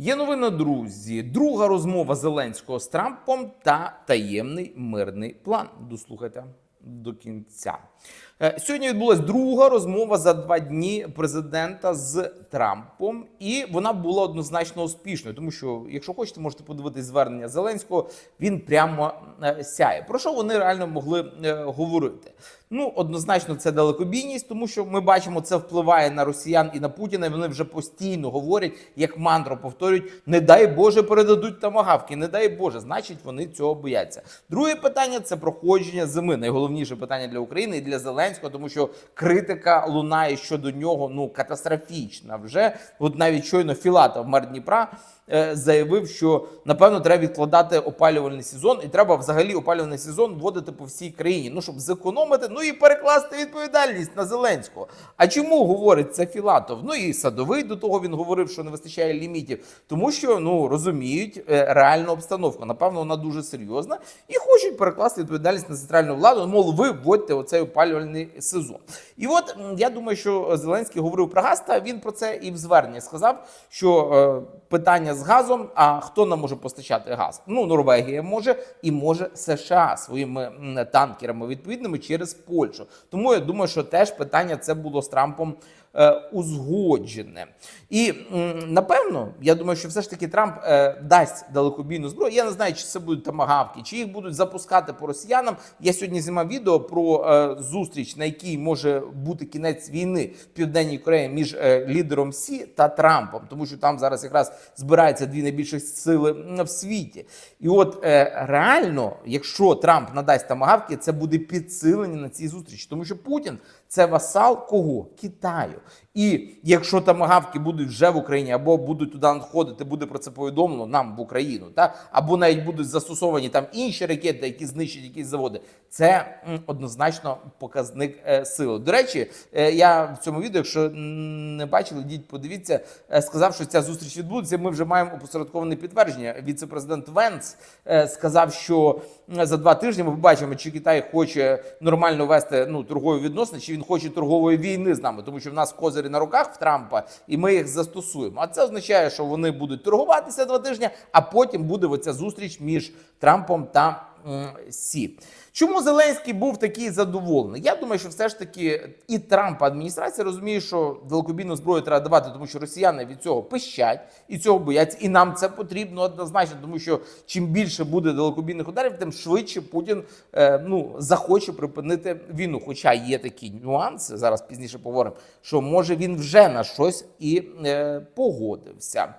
Є новина, друзі. Друга розмова Зеленського з Трампом та таємний мирний план. Дослухайте до кінця. Е, Сьогодні відбулася друга розмова за два дні президента з Трампом, і вона була однозначно успішною, тому що, якщо хочете, можете подивитись звернення Зеленського. Він прямо е, сяє. Про що вони реально могли е, говорити? Ну, однозначно, це далекобійність, тому що ми бачимо, це впливає на росіян і на Путіна. і Вони вже постійно говорять, як мантру повторюють: не дай Боже, передадуть тамагавки, не дай Боже, значить вони цього бояться. Друге питання це проходження зими. Найголовніше питання для України і для Зеленського, тому що критика лунає щодо нього ну катастрофічна. Вже от навіть щойно Філатов мер Дніпра е, заявив, що напевно треба відкладати опалювальний сезон, і треба взагалі опалювальний сезон вводити по всій країні. Ну щоб зекономити, ну і перекласти відповідальність на Зеленського. А чому говорить це Філатов? Ну і садовий до того він говорив, що не вистачає лімітів, тому що ну розуміють е, реальну обстановку. Напевно, вона дуже серйозна і хочуть перекласти відповідальність на центральну владу. Мов, ви вводьте оцей опалювальний сезон. І от я думаю, що Зеленський говорив про газ, та він про це і в зверненні сказав, що е, питання з газом. А хто нам може постачати газ? Ну Норвегія може і може США своїми танкерами відповідними через Польщу. Тому я думаю, що теж питання це було з Трампом е, узгоджене. І напевно, я думаю, що все ж таки Трамп е, дасть далекобійну зброю. Я не знаю, чи це будуть тамагавки, чи їх будуть запускати по росіянам. Я сьогодні знімав відео про е, зустріч, на якій може бути кінець війни в південній Кореї між е, лідером Сі та Трампом, тому що там зараз якраз збираються дві найбільші сили в світі. І от е, реально, якщо Трамп надасть тамагавки, це буде підсилення на цій зустрічі, тому що Путін це васал кого? Китаю. І якщо тамагавки будуть вже в Україні, або будуть туди надходити, буде про це повідомлено нам в Україну, та або навіть будуть застосовані там інші ракети, які знищать якісь заводи. Це однозначно показник е, сили. До речі, е, я в цьому відео, якщо не бачили, йдіть, подивіться, е, сказав, що ця зустріч відбудеться. Ми вже маємо опосередковане підтвердження. Віце-президент Венц сказав, що за два тижні ми побачимо, чи Китай хоче нормально вести ну торгові відносини, чи він хоче торгової війни з нами, тому що в нас козирі на руках в Трампа, і ми їх застосуємо. А це означає, що вони будуть торгуватися два тижні, а потім буде оця зустріч між Трампом та Сі. Чому Зеленський був такий задоволений? Я думаю, що все ж таки і Трампа адміністрація розуміє, що далекобійну зброю треба давати, тому що росіяни від цього пищать і цього бояться. І нам це потрібно однозначно, тому що чим більше буде далекобійних ударів, тим швидше Путін е, ну захоче припинити війну. Хоча є такі нюанси, зараз пізніше поговоримо, що може він вже на щось і е, погодився.